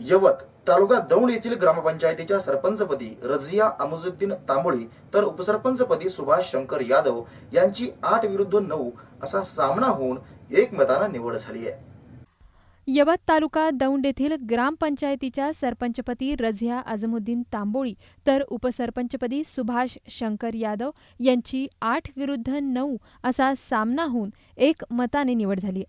यवत तालुका दौंड येथील ग्रामपंचायतीच्या सरपंचपदी रजिया अमुजुद्दीन तांबोळी तर उपसरपंचपदी सुभाष शंकर यादव यांची आठ विरुद्ध नऊ असा सामना होऊन एकमतानं निवड झाली आहे. यवत तालुका दौंड येथील ग्रामपंचायतीच्या सरपंचपदी रझिया आझमुद्दीन तांबोळी तर उपसरपंचपदी सुभाष शंकर यादव यांची आठ विरुद्ध नऊ असा सामना होऊन एक मताने निवड झाली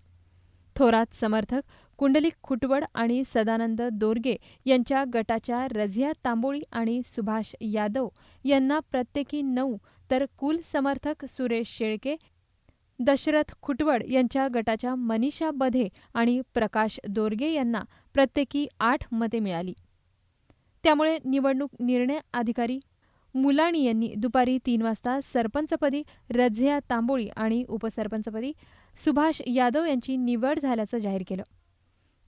थोरात समर्थक कुंडलिक खुटवड आणि सदानंद दोरगे यांच्या गटाच्या रझिया तांबोळी आणि सुभाष यादव यांना प्रत्येकी नऊ तर कुल समर्थक सुरेश शेळके दशरथ खुटवड यांच्या गटाच्या मनीषा बधे आणि प्रकाश दोरगे यांना प्रत्येकी आठ मते मिळाली. त्यामुळे निवडणूक निर्णय अधिकारी मुलाणी यांनी दुपारी तीन वाजता सरपंचपदी रझिया तांबोळी आणि उपसरपंचपदी सुभाष यादव यांची निवड झाल्याचं जाहीर केलं.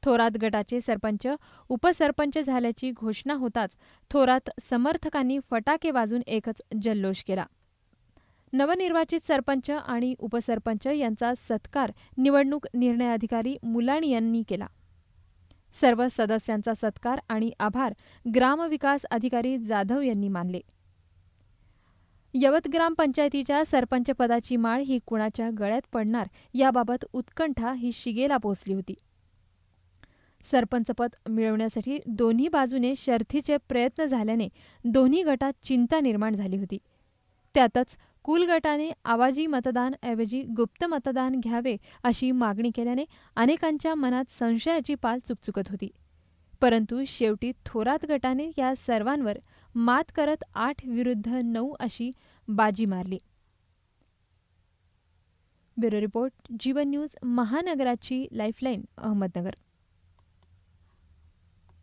थोरात गटाचे सरपंच उपसरपंच झाल्याची घोषणा होताच थोरात समर्थकांनी फटाके वाजून एकच जल्लोष केला. नवनिर्वाचित सरपंच आणि उपसरपंच यांचा सत्कार निवडणूक निर्णय अधिकारी मुलाणी यांनी केला. सर्व सदस्यांचा सत्कार आणि आभार ग्रामविकास अधिकारी जाधव यांनी मानले. यवत ग्रामपंचायतीच्या सरपंचपदाची माळ ही कुणाच्या गळ्यात पडणार याबाबत उत्कंठा ही शिगेला पोचली होती. सरपंचपद मिळवण्यासाठी दोन्ही बाजूने शर्थीचे प्रयत्न झाल्याने दोन्ही गटात चिंता निर्माण झाली होती. त्यातच कुल गटाने आवाजी मतदानऐवजी गुप्त मतदान घ्यावे अशी मागणी केल्याने अनेकांच्या मनात संशयाची पाल चुकचुकत होती. परंतु शेवटी थोरात गटाने या सर्वांवर मात करत आठ विरुद्ध नऊ अशी बाजी मारली. ब्युरो रिपोर्ट जीवन न्यूज महानगराची लाईफलाईन अहमदनगर.